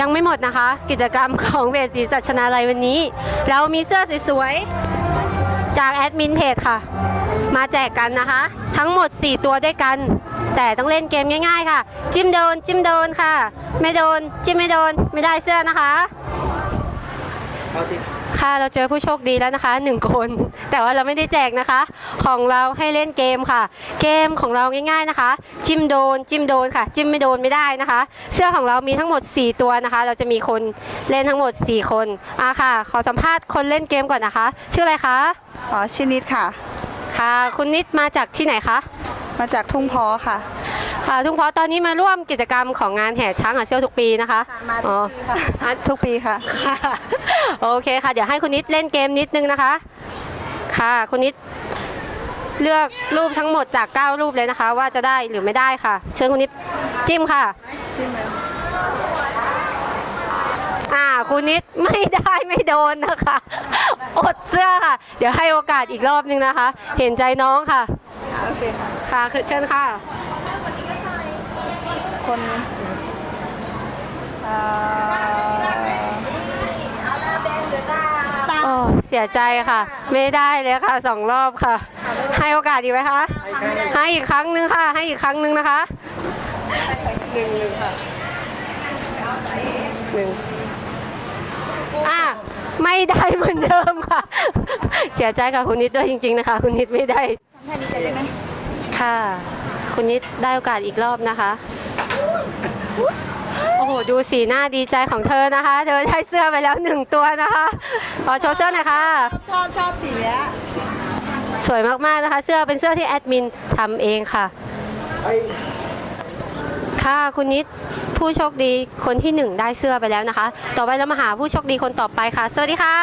ยังไม่หมดนะคะ กิจกรรมของเวทีสัชนาลัยวันนี้ เรามีเสื้อสวยๆ จากแอดมินเพจค่ะ มาแจกกันนะคะ ทั้งหมด 4 ตัวด้วยกัน แต่ต้องเล่นเกมง่ายๆค่ะ จิ้มโดน จิ้มโดนค่ะ ไม่โดน จิ้มไม่โดน ไม่ได้เสื้อนะคะ ค่ะเราเจอผู้โชคดีแล้วนะคะหนึ่งคน แต่ว่าเราไม่ได้แจกนะคะ ของเราให้เล่นเกมค่ะ เกมของเราง่ายๆนะคะ จิ้มโดน จิ้มโดนค่ะ จิ้มไม่โดนไม่ได้นะคะ เสื้อของเรามีทั้งหมด 4 ตัวนะคะ เราจะมีคนเล่นทั้งหมด 4 คนอะค่ะ ขอสัมภาษณ์คนเล่นเกมก่อนนะคะ ชื่ออะไรคะอ๋อชินิดค่ะ ค่ะ คุณนิดมาจากที่ไหนคะมาจากทุ่งพอค่ะ ค่ะทุกคนตอนนี้มาร่วมกิจกรรมของงานแห่ช้างอาเซียวทุกปีนะคะมาอ๋อทุกปีค่ะค่ะ โอเคค่ะ เดี๋ยวให้คุณนิดเล่นเกมนิดนึงนะคะ ค่ะคุณนิดเลือกรูปทั้งหมดจาก 9 รูปเลยนะคะ ว่าจะได้หรือไม่ได้ค่ะ เชิญคุณนิดจิ้มค่ะอ่าคุณนิดไม่ได้ไม่โดนนะคะ อดเสื้อค่ะ เดี๋ยวให้โอกาสอีกรอบนึงนะคะ เห็นใจน้องค่ะโอเคค่ะค่ะคือเชิญค่ะ คนอ่าโอ้เสียใจค่ะ ไม่ได้เลยค่ะสองรอบค่ะ ให้โอกาสอีกไหมคะ ให้อีกครั้งหนึงค่ะ ให้อีกครั้งหนึงนะคะหนึ่งหนึ่งค่ะหนึ่งอะไม่ได้เหมือนเดิมค่ะ เสียใจกับคุณนิดด้วยจริง ๆ นะคะ คุณนิดไม่ได้แค่นี้จะได้ไหมค่ะ คุณนิดได้โอกาสอีกรอบนะคะ โอ้โห ดูสีหน้าดีใจของเธอนะคะ เธอได้เสื้อไปแล้วหนึ่งตัวนะคะ ขอโชว์เสื้อหน่อยค่ะ ชอบชอบสีเนี้ยสวยมากๆนะคะ เสื้อเป็นเสื้อที่แอดมินทำเองค่ะ ค่ะคุณนิดผู้โชคดีคนที่หนึ่งได้เสื้อไปแล้วนะคะ ต่อไปเรามาหาผู้โชคดีคนต่อไปค่ะ สวัสดีค่ะ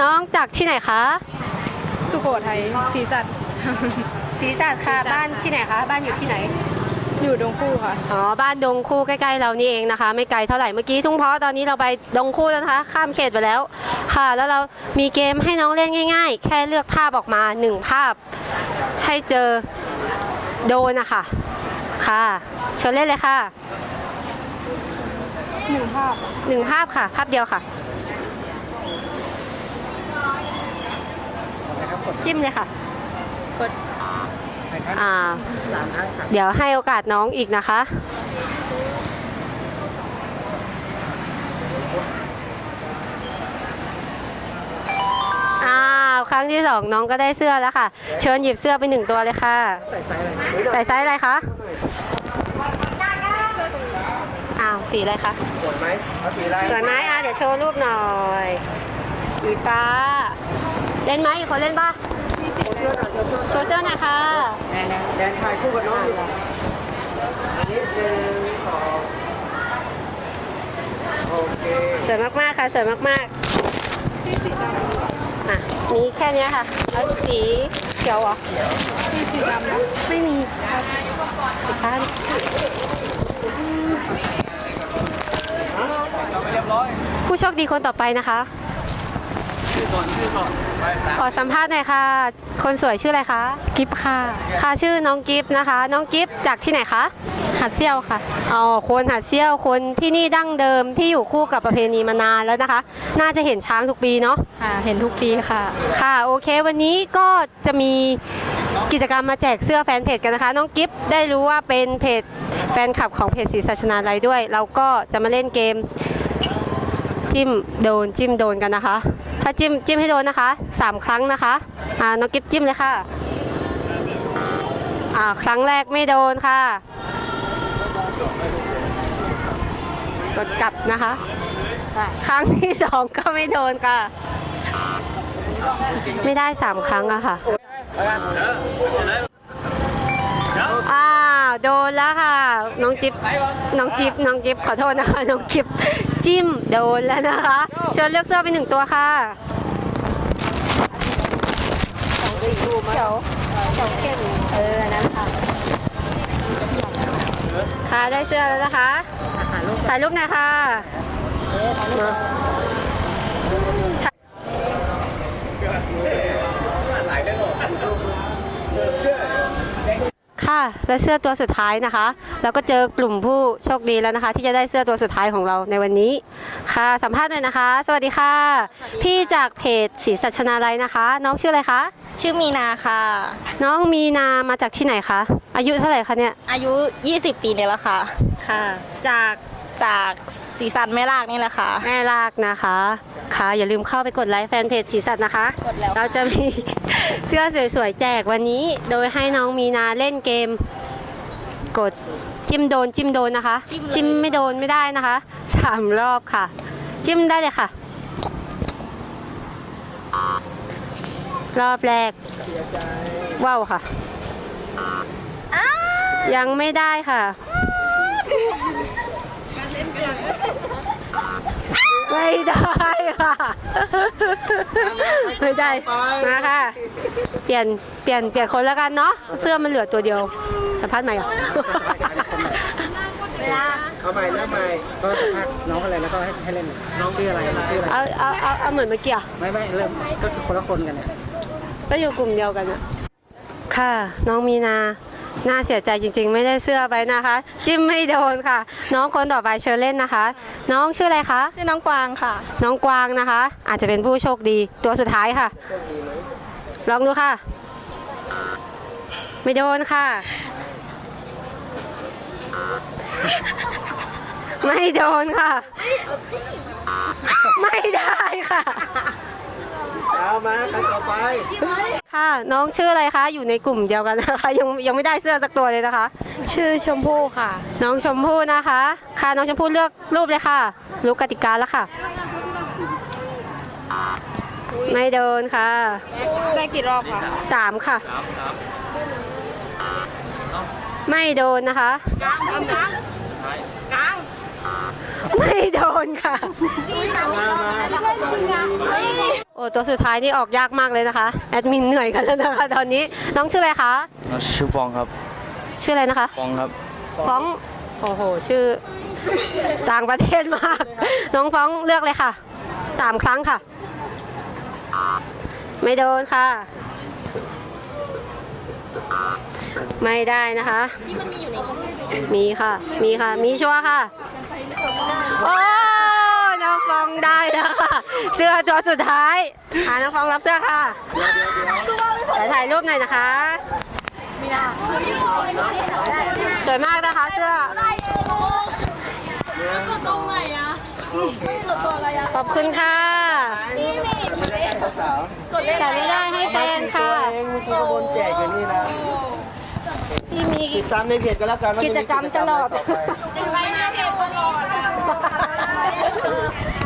น้องจากที่ไหนคะ สุโขทัยสีสัตว์ ศรีสัตค่ะ บ้านที่ไหนคะ บ้านอยู่ที่ไหน อยู่ดงคู่ค่ะ อ๋อ บ้านดงคู่ใกล้ๆเรานี่เองนะคะ ไม่ไกลเท่าไหร่ เมื่อกี้ทุ่งเพาะตอนนี้เราไปดงคู่แล้วนะคะ ข้ามเขตไปแล้ว ค่ะ แล้วเรามีเกมให้น้องเล่นง่าย ๆ แค่เลือกภาพออกมาหนึ่งภาพ ให้เจอโดนนะคะ ค่ะ เชิญเล่นเลยค่ะหนึ่งภาพหนึ่งภาพค่ะ ภาพเดียวค่ะ จิ้มเลยค่ะ กด อ่า เดี๋ยวให้โอกาสน้องอีกนะคะ อ้าว ครั้งที่สองน้องก็ได้เสื้อแล้วค่ะ เชิญหยิบเสื้อไปหนึ่งตัวเลยค่ะ ใส่ไซส์อะไรคะ อ้าว สีอะไรคะ สวยไหมเอาสีอะไรสวยไหมอะเดี๋ยวโชว์รูปหน่อยสีฟ้า เล่นไหมอีกคนเล่นปะ โชว์เสื้อหน่อยค่ะแดนถ่ายคู่กับน้องอยู่อันนี้หนึ่งสองโอเคสวยมากๆค่ะสวยมากๆอะมีแค่เนี้ยค่ะแล้วสีเขียวเหรอสีดำนะไม่มีสีฟ้าเรียบร้อยผู้โชคดีคนต่อไปนะคะชื่อ ก่อนชื่อก่อนไปสามขอสัมภาษณ์หน่อยค่ะ คนสวยชื่ออะไรคะ กิฟค่ะ ค่ะชื่อน้องกิฟต์นะคะ น้องกิฟต์จากที่ไหนคะ หัดเซี่ยวค่ะ อ๋อ คนหาดเซี่ยว คนที่นี่ดั้งเดิมที่อยู่คู่กับประเพณีมานานแล้วนะคะ น่าจะเห็นช้างทุกปีเนาะอ่าเห็นทุกปีค่ะ ค่ะ โอเค วันนี้ก็จะมีกิจกรรมมาแจกเสื้อแฟนเพจกันนะคะ น้องกิฟต์ได้รู้ว่าเป็นเพจแฟนคลับของเพจศรีสัชนาลัยด้วย เราก็จะมาเล่นเกม จิ้มโดนจิ้มโดนกันนะคะ ถ้าจิ้มจิ้มให้โดนนะคะสามครั้งนะคะอ่าน้องกิฟจิ้มเลยค่ะอ่าครั้งแรกไม่โดนค่ะ กดกลับนะคะ ครั้งที่สองก็ไม่โดนค่ะ ไม่ได้สามครั้งอะค่ะอ้า โดนแล้วค่ะ น้องจิ๊บน้องจิ๊บน้องจิ๊บขอโทษนะคะ น้องจิ๊บจิ้มโดนแล้วนะคะเชิญเลือกเสื้อไปหนึ่งตัวค่ะเขียวเขียวเข้มเอออันนั้นค่ะค่ะได้เสื้อแล้วนะคะถ่ายรูปหน่อยค่ะ ค่ะค่ะและเสื้อตัวสุดท้ายนะคะเราก็เจอกลุ่มผู้โชคดีแล้วนะคะ ที่จะได้เสื้อตัวสุดท้ายของเราในวันนี้ค่ะ สัมภาษณ์หน่อยนะคะ สวัสดีค่ะ พี่จากเพจศรีสัชนาลัยนะคะ น้องชื่ออะไรคะชื่อมีนาค่ะ น้องมีนามาจากที่ไหนคะอายุเท่าไหร่คะเนี่ยอายุ 20 ปีเนี่ยแหละค่ะค่ะ จากจากสีสันแม่ลากนี่แหละค่ะ แม่ลากนะคะ ค่ะ อย่าลืมเข้าไปกดไลค์แฟนเพจสีสัตว์นะคะ กดแล้ว เราจะมีเสื้อสวยๆ แจกวันนี้ โดยให้น้องมีนาเล่นเกม กดจิ้มโดนจิ้มโดนนะคะ จิ้มไม่โดนไม่ได้นะคะสามรอบค่ะ จิ้มได้เลยค่ะ รอบแรกว้าวค่ะ ยังไม่ได้ค่ะ ไม่ได้ค่ะ ไม่ได้ มาค่ะ เปลี่ยน เปลี่ยน เปลี่ยนคนแล้วกันเนาะ เสื้อมันเหลือตัวเดียวสัมภาษณ์ใหม่เหรอเอาใหม่เริ่มใหม่ก็สัมภาษณ์น้องอะไรแล้วก็ให้ให้เล่นน้องชื่ออะไรชื่ออะไร เอา เอา เอาเอาเหมือนเมื่อกี้อะไม่ไม่เริ่มก็คือคนละคนกันเนี่ย ก็อยู่กลุ่มเดียวกันอะค่ะ น้องมีนา น่าเสียใจจริงๆ ไม่ได้เสื้อไปนะคะ จิ้มไม่โดนค่ะ น้องคนต่อไปเชิญเล่นนะคะ น้องชื่ออะไรคะ ชื่อน้องกวางค่ะ น้องกวางนะคะ อาจจะเป็นผู้โชคดีตัวสุดท้ายค่ะ ลองดูค่ะ ไม่โดนค่ะ ไม่โดนค่ะ ไม่ได้ค่ะ เอามากันต่อไป ค่ะ น้องชื่ออะไรคะ อยู่ในกลุ่มเดียวกันนะคะ ยังยังไม่ได้เสื้อสักตัวเลยนะคะ ชื่อชมพู่ค่ะ น้องชมพู่นะคะ ค่ะ น้องชมพู่เลือกรูปเลยค่ะ รู้กติกาแล้วค่ะ ไม่โดนค่ะ ได้กี่รอบคะสามค่ะ ไม่โดนนะคะไม่โดนค่ะ มามา โอ้ตัวสุดท้ายนี่ออกยากมากเลยนะคะแอดมินเหนื่อยกันแล้วนะคะตอนนี้น้องชื่ออะไรคะชื่อฟองครับ ชื่ออะไรนะคะฟองครับฟ้องโอ้โหชื่อต่างประเทศมาก น้องฟ้องเลือกเลยค่ะสามครั้งค่ะ ไม่โดนค่ะ ไม่ได้นะคะมีค่ะ มีค่ะ มีชัวร์ค่ะโอ้น้อง ฟองได้แล้วค่ะ เสื้อตัวสุดท้ายอ่าน้องฟองรับเสื้อค่ะเดี๋ยวถ่ายรูปหน่อยนะคะสวยมากนะคะเสื้อขอบคุณค่ะสาวฉันไม่ได้ให้แฟนค่ะเองเมื่อกี้ก็วนแจกอยู่นี่นะพี่มีติดตามในเพจก็แล้วกันว่ากิจกรรมตลอดจะมีกิจกรรมอะไรต่อไป Thank you.